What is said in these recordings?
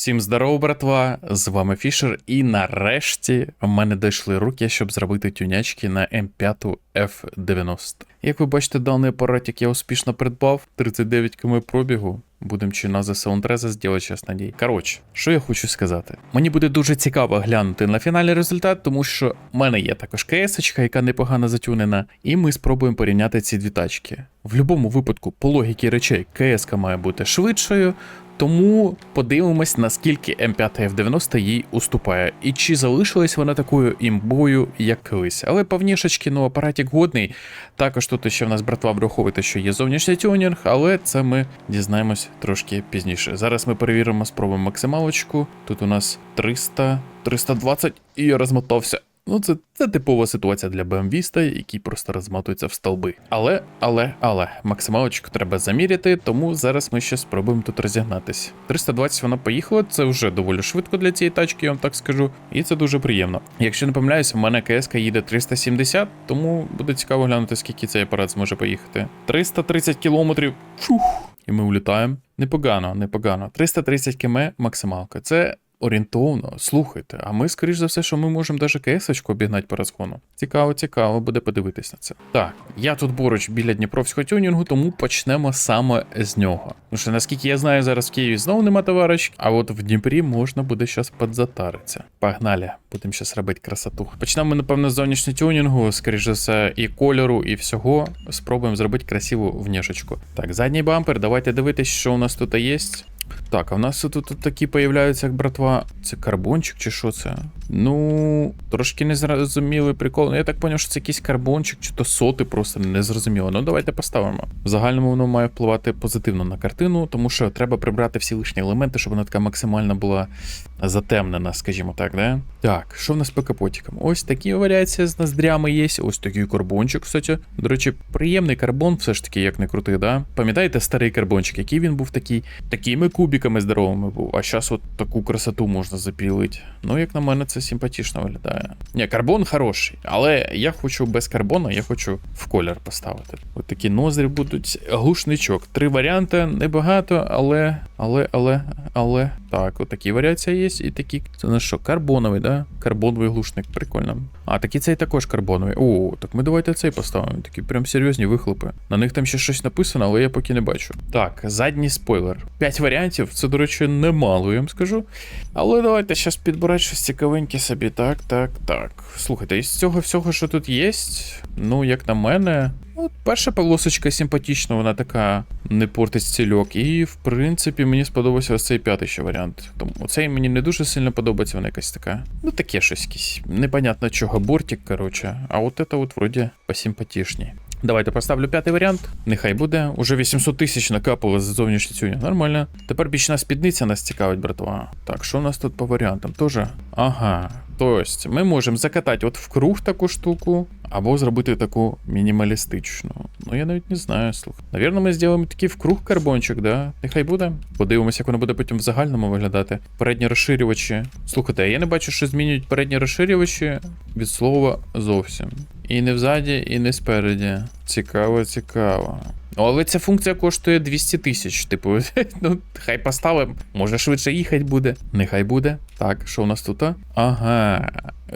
Всім здорово, братва! З вами Фішер, і нарешті в мене дійшли руки, щоб зробити тюнячки на М5 F90. Як ви бачите, даний апаратик я успішно придбав, 39 км пробігу. Будем чи на саундтреза зробити, час надій. Коротше, що я хочу сказати. Мені буде дуже цікаво глянути на фінальний результат, тому що в мене є також КС, яка непогано затюнена, і ми спробуємо порівняти ці дві тачки. В будь-якому випадку, по логіки речей, КС має бути швидшою, тому подивимось, наскільки М5 F90 їй уступає, і чи залишилась вона такою імбою, як колись. Але повнішечки, ну апаратик годний. Також тут ще в нас братва враховуйте, що є зовнішній тюнінг, але це ми дізнаємось трошки пізніше. Зараз ми перевіримо, спробуємо максималочку. Тут у нас 300, 320 і я розмотався. Ну, це, це типова ситуація для BMW, які просто розматуються в столби. Але, але, але, максималочку треба заміряти, тому зараз ми ще спробуємо тут розігнатись. 320 вона поїхала, це вже доволі швидко для цієї тачки, я вам так скажу, і це дуже приємно. Якщо не помиляюсь, у мене КСК їде 370, тому буде цікаво глянути, скільки цей апарат зможе поїхати. 330 кілометрів. Фух. І ми улітаємо. Непогано, непогано. 330 км максималка. Це орієнтовно, слухайте, а ми, скоріш за все, що ми можемо даже КС-очку обігнати по розгону. Цікаво, цікаво, буде подивитись на це. Так, я тут поруч біля Дніпровського тюнінгу, тому почнемо саме з нього. Тому що, наскільки я знаю, зараз в Києві знову нема товарищ, а от в Дніпрі можна буде щас подзатаритися. Погнали, будемо щас робити красоту. Почнемо, напевно, з зовнішнього тюнінгу, скоріш за все, і кольору, і всього. Спробуємо зробити красиву внешечку. Так, задній бампер, давайте дивитись, що у нас тут є. Так, а в нас тут, такі появляються, як братва. Це карбончик чи що це? Ну, трошки незрозумілий прикол. Ну, я так зрозумів, що це якийсь карбончик, чи то соти просто незрозуміло. Ну, давайте поставимо. В загальному воно має впливати позитивно на картину, тому що треба прибрати всі лишні елементи, щоб вона така максимально була затемнена, скажімо так, да? Так, що в нас по капотикам? Ось такі варіації з ноздрями є. Ось такий карбончик, кстати. До речі, приємний карбон, все ж таки, як не крутий, да? Пам'ятаєте старий карбончик, який він був такий, такими кубиками здоровими був. А зараз от таку красоту можна запілити. Ну, як на мене, це симпатично виглядає. Ні, карбон хороший, але я хочу без карбона, я хочу в колір поставити. От такі ноздрі будуть. Глушничок. Три варіанти, небагато, але, але, але, але. Так, от такі варіації є, і такі. Це на що? Карбоновий, да? Карбоновий глушник, прикольно. А, такий цей також карбоновий. О, так ми давайте цей поставимо. Такі прям серйозні вихлопи. На них там ще щось написано, але я поки не бачу. Так, задній спойлер. П'ять варіантів, це, до речі, немало, я вам скажу. Але давайте зараз підбирати щось цікавеньке собі. Так, так, так. Слухайте, із цього всього, що тут є, ну, як на мене. От перша полосочка симпатична, вона така не портить стільок. І, в принципі, мені сподобався ось цей п'ятий ще варіант. Тому цей мені не дуже сильно подобається, вона якась така. Ну, таке щось якесь. Непонятно чого, бортик, коротше. А от це от вроді посимпатичні. Давайте поставлю п'ятий варіант. Нехай буде. Уже 800 тисяч накапало за зовнішньої тюні. Нормально. Тепер бічна спідниця нас цікавить, братва. Так, що у нас тут по варіантам? Тоже? Ага. Тобто, ми можемо закатати от в круг таку штуку, або зробити таку мінімалістичну. Ну, я навіть не знаю, слухай. Навірно, ми зробимо такий в круг карбончик, да? Нехай буде. Подивимося, як воно буде потім в загальному виглядати. Передні розширювачі. Слухайте, я не бачу, що змінюють передні розширювачі від слова зовсім. І не взаді, і не спереді. Цікаво, цікаво. Ну, але ця функція коштує 200 тисяч. Типу, ну, хай поставимо. Може швидше їхати буде. Нехай буде. Так, що у нас тут? Ага.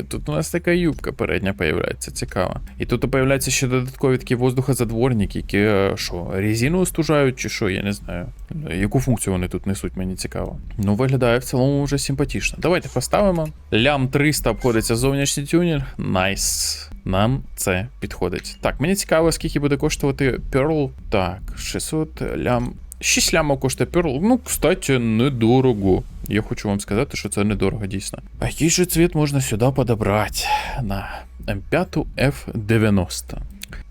Тут у нас така юбка передня появляється, цікаво. І тут появляються ще додаткові такі воздухозадворники, які е, що, резину остужають, чи що, я не знаю. Яку функцію вони тут несуть, мені цікаво. Ну, виглядає в цілому вже симпатично. Давайте поставимо. Лям 300 обходиться зовнішній тюнінг. Найс. Нам це підходить. Так, мені цікаво, скільки буде коштувати Pearl. Так, 600 лям. 6 лямов коштує Pearl. Ну, кстати, недорого. Я хочу вам сказати, що це недорого дійсно. А який же цвіт можна сюди подобрати? На М5 F90.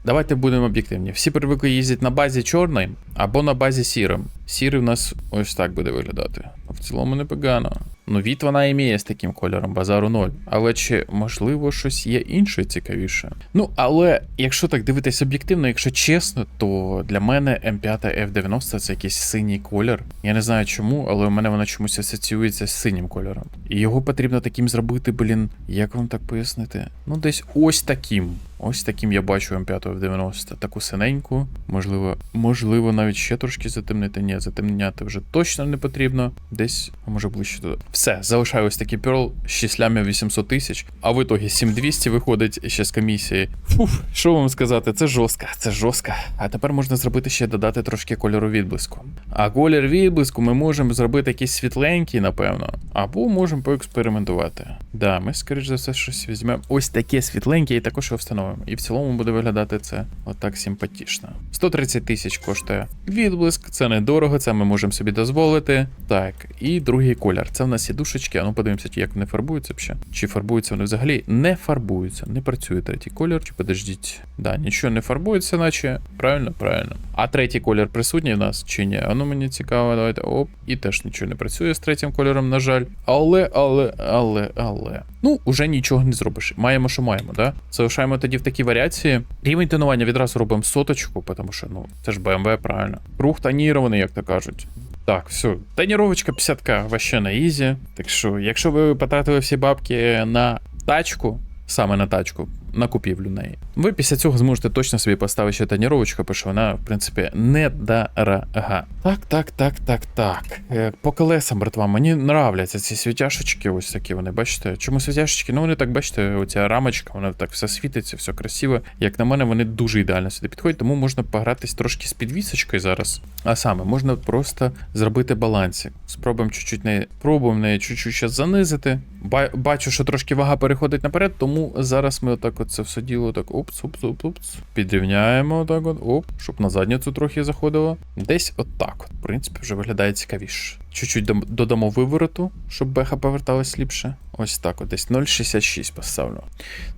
Давайте будемо об'єктивні. Всі привикли їздити на базі чорної або на базі сірим. Сірий в нас ось так буде виглядати. В цілому непогано. Ну, від вона іміє з таким кольором, базару 0. Але чи можливо щось є інше цікавіше? Ну, але якщо так дивитись об'єктивно, якщо чесно, то для мене М5 F90 це якийсь синій колір. Я не знаю чому, але у мене вона чомусь асоціюється з синім кольором. І його потрібно таким зробити, блін, як вам так пояснити? Ну, десь ось таким. Ось таким я бачу М5 в 90. Таку синеньку. Можливо, можливо, навіть ще трошки затемнити. Ні, затемняти вже точно не потрібно. Десь, а може ближче туди. Все, залишаю ось такий перл з числями 800 тисяч, а в ітогі 7200 виходить ще з комісії. Фуф, що вам сказати, це жорстко, це жорстко. А тепер можна зробити ще додати трошки кольору відблиску. А колір відблиску ми можемо зробити якийсь світленький, напевно, або можемо поекспериментувати. Да, ми, скоріш за все, щось візьмемо. Ось таке світленьке і також його встановимо. І в цілому буде виглядати це отак симпатично. 130 тисяч коштує відблиск, це недорого, це ми можемо собі дозволити. Так, і другий колір. Це в нас є душечки. А ну подивимося, як вони фарбуються ще. Чи фарбуються вони взагалі? Не фарбуються, не працює третій колір. Чи подождіть? Да, нічого не фарбується, наче. Правильно, правильно. А третій колір присутній в нас чи ні? А ну мені цікаво, давайте. Оп, і теж нічого не працює з третім кольором, на жаль. Але, але, але, але. Ну, уже нічого не зробиш. Маємо, що маємо, да? Залишаємо тоді в такій варіації. Рівень тонування відразу робимо соточку, тому що, ну, це ж BMW, правильно. Круг тонірований, як то кажуть. Так, все, тоніровочка 50к ваще на ізі. Так що, якщо ви потратили всі бабки на тачку, саме на тачку, на купівлю неї, ви після цього зможете точно собі поставити ще тоніровочку, тому що вона, в принципі, недорога. Так, так, так, так, так. Е, По колесам, братва, мені нравляться ці світяшечки, ось такі вони, бачите. Чому світяшечки? Ну вони так, бачите, оця рамочка, вона так все світиться, все красиво. Як на мене, вони дуже ідеально сюди підходять, тому можна погратись трошки з підвісочкою зараз. А саме, можна просто зробити балансик. Спробуємо чуть-чуть неї, пробуємо неї чуть-чуть ще занизити. Ба- Бачу, що трошки вага переходить наперед, тому зараз ми отак от це все діло так опс, упс, упс, упс. Підрівняємо отак от, оп, щоб на задницю трохи заходило. Десь отак от, в принципі, вже виглядає цікавіше. Чуть-чуть додамо вивороту, щоб беха поверталась ліпше. Ось так, от десь 0,66 поставлю.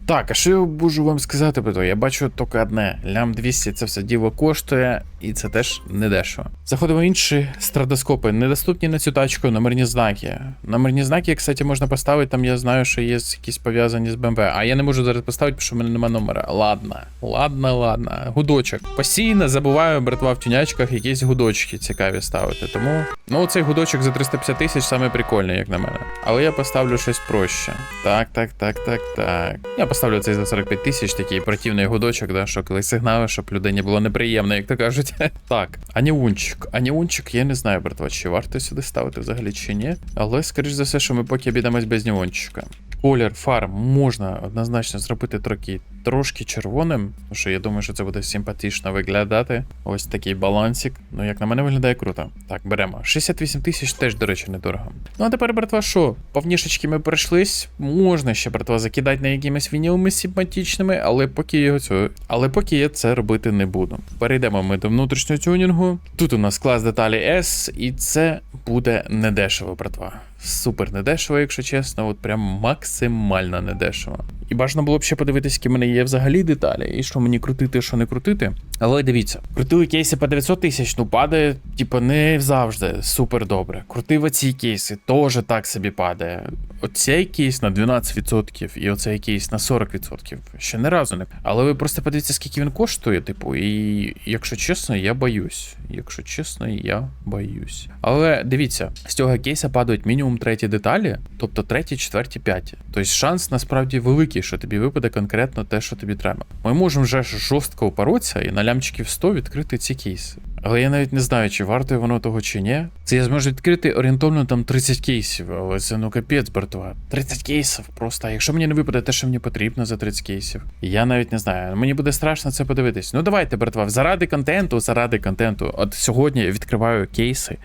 Так, а що я можу вам сказати про то? Я бачу тільки одне. Лям 200 це все діло коштує, і це теж не дешево. Заходимо в інші страдоскопи, недоступні на цю тачку номерні знаки. Номерні знаки, кстати, можна поставити, там я знаю, що є якісь пов'язані з БМВ. А я не можу зараз поставити, тому що в мене немає номера. Ладно, ладно, ладно. Гудочок. Постійно забуваю, братва, в тюнячках якісь гудочки цікаві ставити. Тому, ну, цей гудочок за 350 тисяч саме прикольний, як на мене. Але я поставлю щось проще. Так, так, так, так, так. Я поставлю цей за 45 тисяч, такий противний гудочок, да, що коли сигнали, щоб людині було неприємно, як то кажуть. так, аніунчик. Аніунчик, я не знаю, братва, чи варто сюди ставити взагалі чи ні. Але, скоріш за все, що ми поки обійдемось без нюанчика. Колір фар можна однозначно зробити трохи трошки червоним, тому що я думаю, що це буде симпатично виглядати. Ось такий балансик. Ну, як на мене виглядає круто. Так, беремо. 68 тисяч теж, до речі, недорого. Ну а тепер, братва, що? Повнішечки ми пройшлись. Можна ще, братва, закидати на якимись вінілами симпатичними, але поки я цього. Але поки я це робити не буду. Перейдемо ми до внутрішнього тюнінгу. Тут у нас клас деталі S, і це буде недешево, братва. Супер недешево, якщо чесно, от прям максимально недешево. І бажано було б ще подивитися, які в мене є взагалі деталі, і що мені крутити, що не крутити. Але дивіться, крутили кейси по 900 тисяч, ну падає, типу, не завжди супер добре. Крутив оці кейси, теж так собі падає. Оцей кейс на 12% і оцей кейс на 40%. Ще не разу не. Але ви просто подивіться, скільки він коштує, типу, і якщо чесно, я боюсь. Якщо чесно, я боюсь. Але дивіться, з цього кейса падають мінімум треті деталі, тобто треті, четверті, п'яті. Тобто шанс насправді великий, що тобі випаде конкретно те, що тобі треба. Ми можемо вже жорстко упоротися і на лямчиків 100 відкрити ці кейси. Але я навіть не знаю, чи варто воно того чи ні. Це я зможу відкрити орієнтовно там 30 кейсів, але це ну капець, братва. 30 кейсів просто. Якщо мені не випаде те, що мені потрібно за 30 кейсів, я навіть не знаю. Мені буде страшно це подивитись. Ну давайте, братва, заради контенту, заради контенту. От сьогодні я відкриваю кейси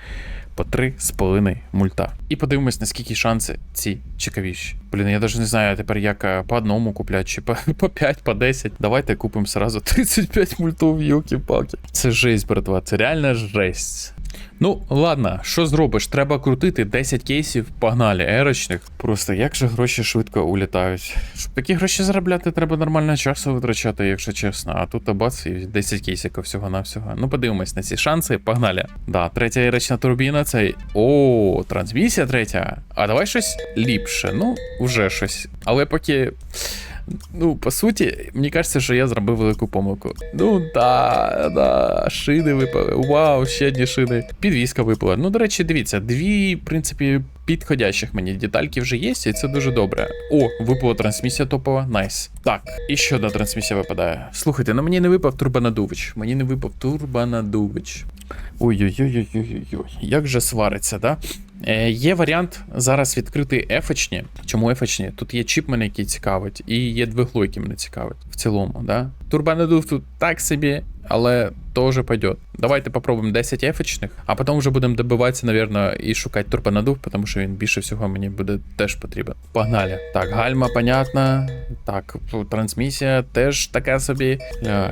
по 3,5 мульта. І подивимось, наскільки шанси ці цікавіші. Блін, я навіть не знаю тепер, як е, по одному купляти, чи по, по 5, по 10. Давайте купимо сразу 35 мультов, юки-палки. Це жесть, братва, це реальна жесть. Ну, ладно, що зробиш? Треба крутити 10 кейсів, погнали, ерочних. Просто як же гроші швидко улітають. Щоб такі гроші заробляти, треба нормально часу витрачати, якщо чесно. А тут абац і 10 кейсиків всього-навсього. Ну, подивимось на ці шанси, погнали. Да, третя ерочна турбіна, це. О, трансмісія третя. А давай щось ліпше. Ну, вже щось. Але поки. Ну, по суті, мені кажеться, що я зробив велику помилку. Ну, да, да, шини випали. Вау, ще одні шини. Підвіска випала. Ну, до речі, дивіться, дві, в принципі, підходящих мені детальки вже є, і це дуже добре. О, випала трансмісія топова, найс. Так, і ще одна трансмісія випадає. Слухайте, ну мені не випав турбонадувич. Мені не випав турбонадувич. Ой-ой-ой-ой-ой-ой, як же свариться, да? Е, є варіант зараз відкрити ефочні. Чому ефочні? Тут є чіп мене, який цікавить, і є двигло, який мене цікавить в цілому, да? Турбонадув тут так собі, але тоже пойдет. Давайте попробуємо 10 ефочних, а потім вже будемо добиватися, напевно, і шукати турбонадув, тому що він більше всього мені буде теж потрібен. Погнали. Так, гальма, понятно. Так, трансмісія теж така собі.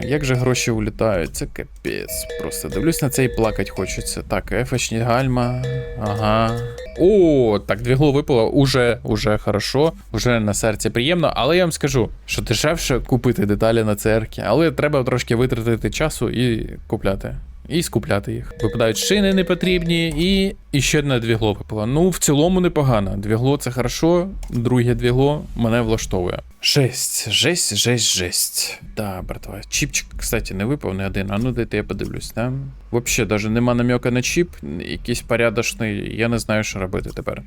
Як же гроші улітають? Це капець. Просто дивлюсь на це і плакать хочеться. Так, ефочні гальма. Ага. О, так, двігло випало, уже, уже хорошо, уже на серці приємно, але я вам скажу, що дешевше купити деталі на церкві, але треба трошки витратити часу і купляти. І скупляти їх. Випадають шини непотрібні, і, і ще одне двігло випало. Ну, в цілому непогано. Двігло це хорошо, друге двігло мене влаштовує. Жесть, жесть, жесть, жесть. Да, братва. Чіпчик, кстати, не випав не один. А ну дайте я подивлюсь, да? Вообще, даже нема намека на чіп, якийсь порядочний, я не знаю, що робити тепер.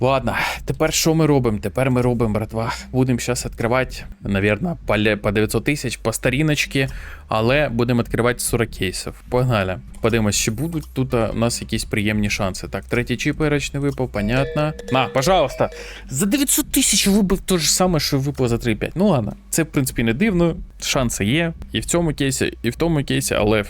Ладно, тепер що ми робимо? Тепер ми робимо, братва. Будемо зараз відкривати, навірно, по, 900 тисяч, по старіночки, але будемо відкривати 40 кейсів. Погнали. Подивимось, чи будуть тут у нас якісь приємні шанси. Так, третій чіп не випав, понятно. На, пожалуйста. За 900 тисяч вибив те ж саме, що випав за 3,5. Ну ладно, це в принципі не дивно. Шанси є і в цьому кейсі, і в тому кейсі, але.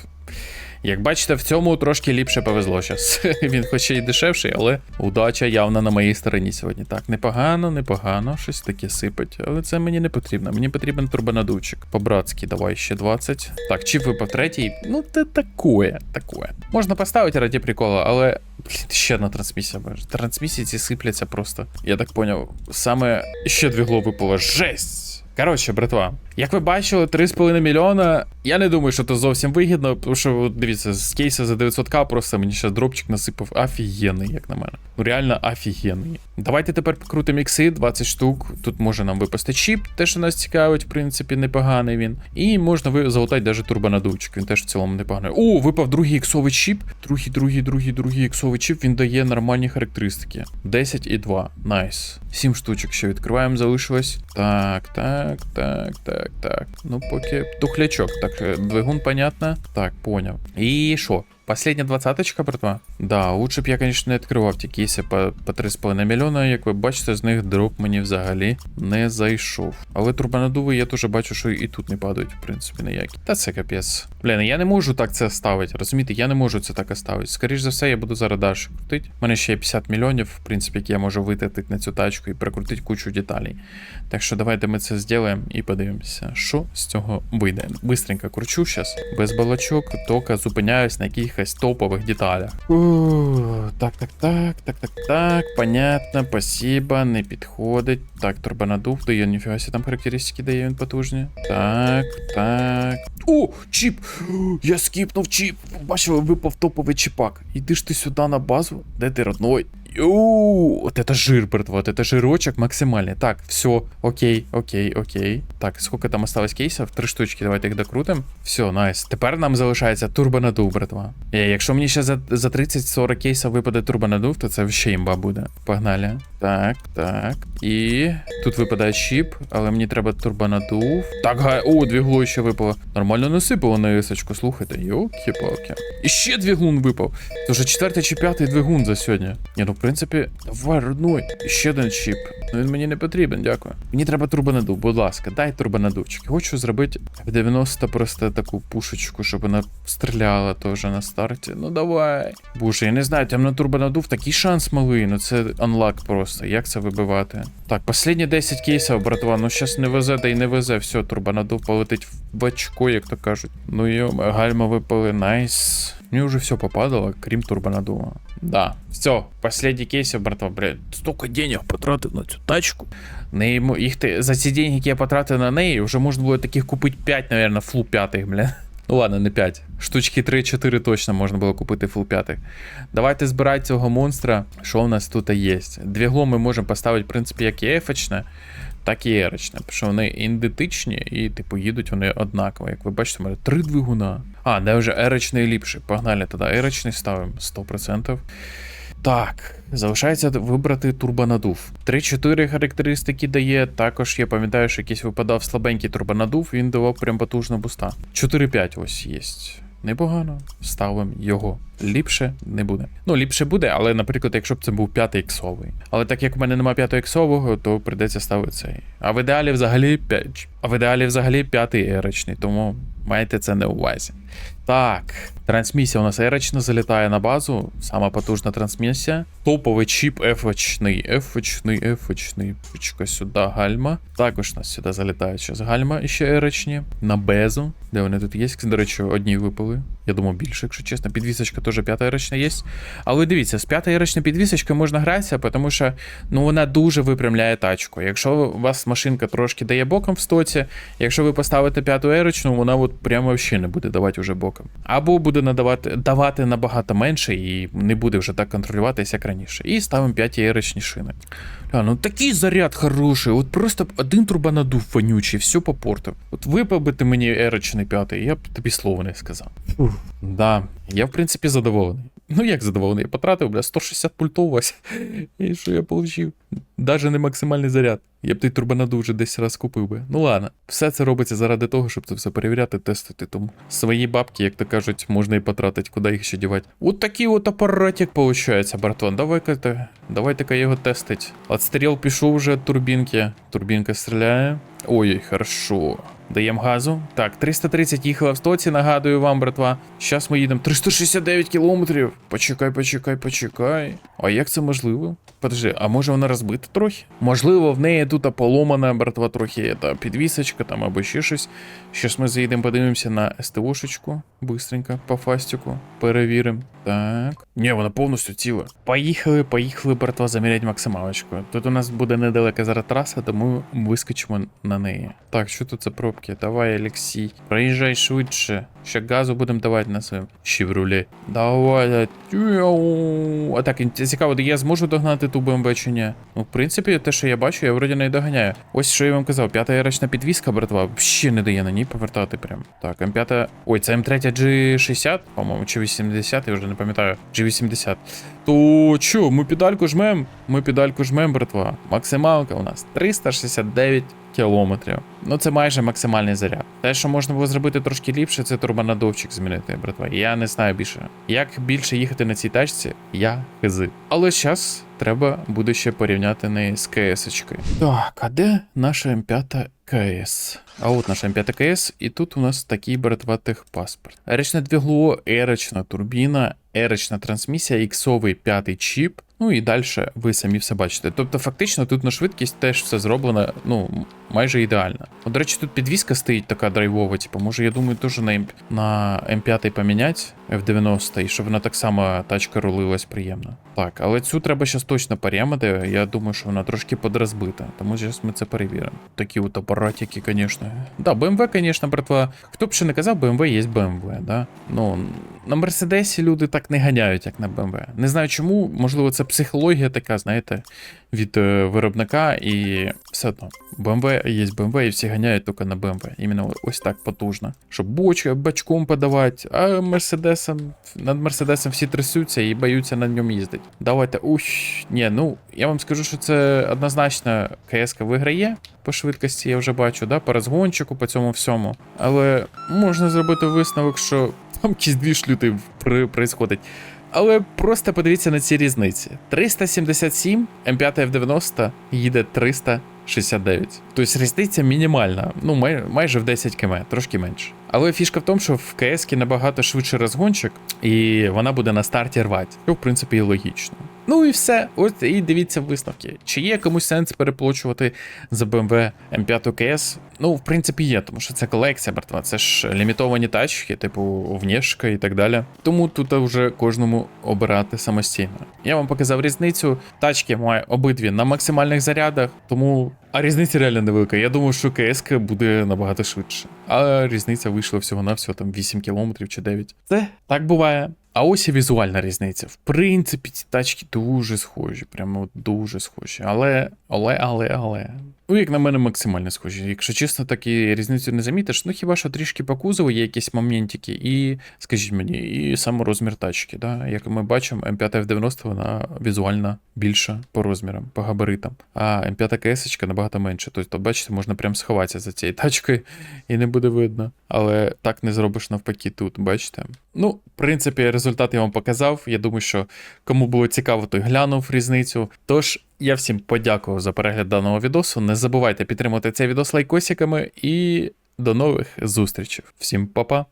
Як бачите, в цьому трошки ліпше повезло зараз. Він хоч і дешевший, але удача явно на моїй стороні сьогодні. Так, непогано, непогано, щось таке сипить. Але це мені не потрібно. Мені потрібен турбонадувчик. По-братськи, давай ще 20. Так, чіп випав третій. Ну, це такое, такое. Можна поставити раді прикола, але. Блін, ще одна трансмісія. Трансмісії ці сипляться просто. Я так поняв, саме ще двігло випало. Жесть! Коротше, братва, як ви бачили, 3,5 мільйона. Я не думаю, що це зовсім вигідно, тому що дивіться, з кейса за 900к просто мені ще дропчик насипав офігенний, як на мене. Ну реально офігенний. Давайте тепер покрутимо ікси, 20 штук. Тут може нам випасти чіп, те, що нас цікавить, в принципі, непоганий він. І можна залутати навіть турбонадувчик, він теж в цілому непоганий. О, випав другий іксовий чіп. Другий, другий, другий, другий іксовий чіп. Він дає нормальні характеристики. 10 і 2. Найс. 7 штучок ще відкриваємо, залишилось. Так, так, так, так, так. Ну, поки тухлячок. Так, е, двигун, понятно. Так, поняв. І що? Последня двадцаточка, братва? Да, лучше б я, конечно, не відкривав ті кейси по, по 3,5 мільйона. Як ви бачите, з них дроп мені взагалі не зайшов. Але турбонадуви я теж бачу, що і тут не падають, в принципі, ніякі. Та це капець. Блін, я не можу так це ставити. Розумієте, я не можу це так оставити. Скоріше за все, я буду зараз далі крутити. У мене ще є 50 мільйонів, в принципі, які я можу витратити на цю тачку і прикрутити кучу деталей. Так що давайте ми це зробимо і подивимося, що з цього вийде. Бистренько кручу зараз, без балачок, тільки зупиняюсь на якихось топових деталях. Так, так, так, так, так, так. Понятно, спасибо, не підходить. Так, турбонадув дає, себе там характеристики дає він потужні. Так, так. О, чіп! Я скіпнув чіп. Бачив, випав топовий чіпак. Іди ж ти сюди на базу, де ти родной. Йоу, вот это жир, братва, вот это жирочек максимальный. Так, все, окей, окей, окей. Так, сколько там осталось кейсів? Три штучки, давайте їх докрутим. Все, найс. Тепер нам залишається турбонадув, братва. Е, якщо мені ще за, за 30-40 кейсів випаде турбонадув, то це ще імба буде. Погнали. Так, так. І тут випадає чіп, але мені треба турбонадув. Так, гай. О, двігло ще випало. Нормально насипало на височку, слухайте. Йоки-палки. І ще двігун випав. Це вже четвертий чи п'ятий двигун за сьогодні. Ні, ну в принципі, родной. Ще один чіп. Ну він мені не потрібен, дякую. Мені треба турбонадув, будь ласка, дай турбонадувчик. Хочу зробити в 90 просто таку пушечку, щоб вона стріляла теж на старті. Ну давай. Боже, я не знаю, там на турбонадув такий шанс малий, ну це анлак просто. Як це вибивати? Так, останні 10 кейсів, братва, ну щас не везе, да й не везе. Все, турбонадув полетить в очко, як то кажуть. Ну йо, гальма випали, найс. Мне уже все попадало, крім турбонадува. Да, все, последний кейсів, братва, блядь, столько денег потратив на цю тачку. Не йому, їх ти, за ці деньги, які я потратив на неї, вже можна було таких купити 5, наверное, флу 5, бля. Ну ладно, не 5. Штучки 3-4 точно можна було купити фул 5. Давайте збирати цього монстра. Що у нас тут є? Двігло ми можемо поставити, в принципі, як і ефочне. так і ерочне. Що вони ідентичні і, типу, їдуть вони однаково. Як ви бачите, у мене три двигуна. А, де вже ерочний ліпший. Погнали тоді. Ерочний ставимо 100%. Так, залишається вибрати турбонадув. 3-4 характеристики дає. Також я пам'ятаю, що якийсь випадав слабенький турбонадув, він давав прям потужно буста. 4-5 ось є. Непогано. Ставимо його. Ліпше не буде. Ну, ліпше буде, але, наприклад, якщо б це був 5 іксовий. Але так як в мене немає 5 іксового, то прийдеться ставити цей. А в ідеалі взагалі 5. А в ідеалі взагалі 5 ерочний, тому маєте це на увазі. Так, трансмісія у нас ерочна залітає на базу. Сама потужна трансмісія. Топовий чіп F-очний, F-очний, F-очний. Пучка сюди гальма. Також у нас сюди залітають зараз гальма ще ерочні. На безу. Де вони тут є? До речі, одні випали. Я думаю, більше, якщо чесно. Підвісочка теж п'ята ерочна є. Але дивіться, з п'ятої ерочної підвісочкою можна гратися, тому що ну, вона дуже випрямляє тачку. Якщо у вас машинка трошки дає боком в стоці, якщо ви поставите п'яту ерочну, вона от прямо взагалі не буде давати вже боком. Або буде надавати давати набагато менше і не буде вже так контролюватися, як раніше. І ставимо 5 ерочні шини. А, ну такий заряд хороший, от просто один турбонадув вонючий, все попортив. От випав би ти мені ерочний п'ятий, я б тобі слова не сказав. Да, я в принципі задоволений. Ну як задоволений? Я потратив, бля, 160 пультов ось. І що я получив? Даже не максимальний заряд. Я б той турбонадув вже десь раз купив би. Ну ладно, все це робиться заради того, щоб це все перевіряти, тестити. Тому свої бабки, як то кажуть, можна і потратити, куди їх ще дівати. От такий от апаратик виходить, братан. Давай-ка давайте-ка його тестить. Отстріл пішов вже від турбінки. Турбінка стріляє. Ой, хорошо. Даємо газу. Так, 330 їхала в стоці, нагадую вам, братва. Зараз ми їдемо 369 кілометрів. Почекай, почекай, почекай. А як це можливо? Подожди, а може вона розбита трохи? Можливо, в неї тут поломана, братва, трохи та підвісочка там або ще щось. Щас ми заїдемо, подивимося на СТОшечку. Бистренько, по фастику. Перевіримо. Так. Ні, вона повністю ціла. Поїхали, поїхали, братва, заміряти максималочку. Тут у нас буде недалека зараз траса, тому вискочимо на неї. Так, що тут за пробки? Давай, Олексій. Проїжджай швидше. Ще газу будемо давати на своєму Шевроле. Давай. А так, цікаво, я зможу догнати ту БМВ чи ні? Ну, в принципі, те, що я бачу, я вроді не доганяю. Ось що я вам казав, п'ята ярочна підвіска, братва, взагалі не дає на ній повертати прям. Так, М5. Ой, це М3 G60, по-моєму, чи 80, я вже не пам'ятаю. G80. То чо, ми педальку жмем? Ми педальку жмем, братва. Максималка у нас 369 кілометрів. Ну це майже максимальний заряд. Те, що можна було зробити трошки ліпше, це турбонадовчик змінити, братва. Я не знаю більше. Як більше їхати на цій тачці, я хизи. Але зараз треба буде ще порівняти неї з КС-очкою. Так, а де наша М5 КС? А от наша М5 КС, і тут у нас такий братва техпаспорт. Еречне двігло, еречна турбіна, еречна трансмісія, іксовий п'ятий чіп. Ну і далі ви самі все бачите. Тобто, фактично, тут на швидкість теж все зроблено, ну, майже ідеально. От, до речі, тут підвіска стоїть така драйвова, типу, може, я думаю, теж на, М... на М5 поміняти F90, і щоб вона так само тачка рулилась приємно. Так, але цю треба зараз точно порямити. Я думаю, що вона трошки подрозбита, тому зараз ми це перевіримо. Такі от апаратики, звісно. Да, BMW, звісно, братва. Хто б ще не казав, BMW є BMW, да? Ну, на Мерседесі люди так не ганяють, як на BMW. Не знаю чому, можливо, це психологія така, знаєте, від е, виробника, і все одно. BMW є BMW, і всі ганяють тільки на BMW. Іменно ось так потужно. Щоб боч, бачком подавати, а Мерседесом, над Мерседесом всі трясуться і боються на ньому їздити. Давайте, ух, ні, ну, я вам скажу, що це однозначно КСК виграє. По швидкості я вже бачу, да, по розгончику, по цьому всьому. Але можна зробити висновок, що там двіж лютий при, происходить. Але просто подивіться на ці різниці: 377, М5 F90 їде 369. Тобто різниця мінімальна, ну май, майже в 10 км, трошки менше. Але фішка в тому, що в КС набагато швидший розгончик, і вона буде на старті рвати. Що в принципі і логічно. Ну і все. От і дивіться висновки. Чи є комусь сенс переплачувати за BMW M5 КС? Ну, в принципі, є, тому що це колекція, братва. Це ж лімітовані тачки, типу внешка і так далі. Тому тут вже кожному обирати самостійно. Я вам показав різницю. Тачки має обидві на максимальних зарядах, тому. А різниця реально невелика. Я думаю, що КС буде набагато швидше. А різниця вийшла всього-навсього там 8 кілометрів чи 9. Це так буває. А ось і візуальна різниця. В принципі, ці тачки дуже схожі, прямо дуже схожі. Але, але, але, але. Ну, як на мене, максимально схожі. Якщо чесно, так і різницю не замітиш. Ну хіба що трішки по кузову є якісь моментики, і скажіть мені, і саме розмір тачки. Да? Як ми бачимо, М5 F90 вона візуально більша по розмірам, по габаритам. А М5 КС набагато менше. Тобто, бачите, можна прям сховатися за цією тачкою і не буде видно. Але так не зробиш навпаки тут, бачите? Ну, в принципі, результат я вам показав. Я думаю, що кому було цікаво, той глянув різницю. Тож, я всім подякував за перегляд даного відосу. Не забувайте підтримати цей відос лайкосиками і до нових зустрічей. Всім па-па!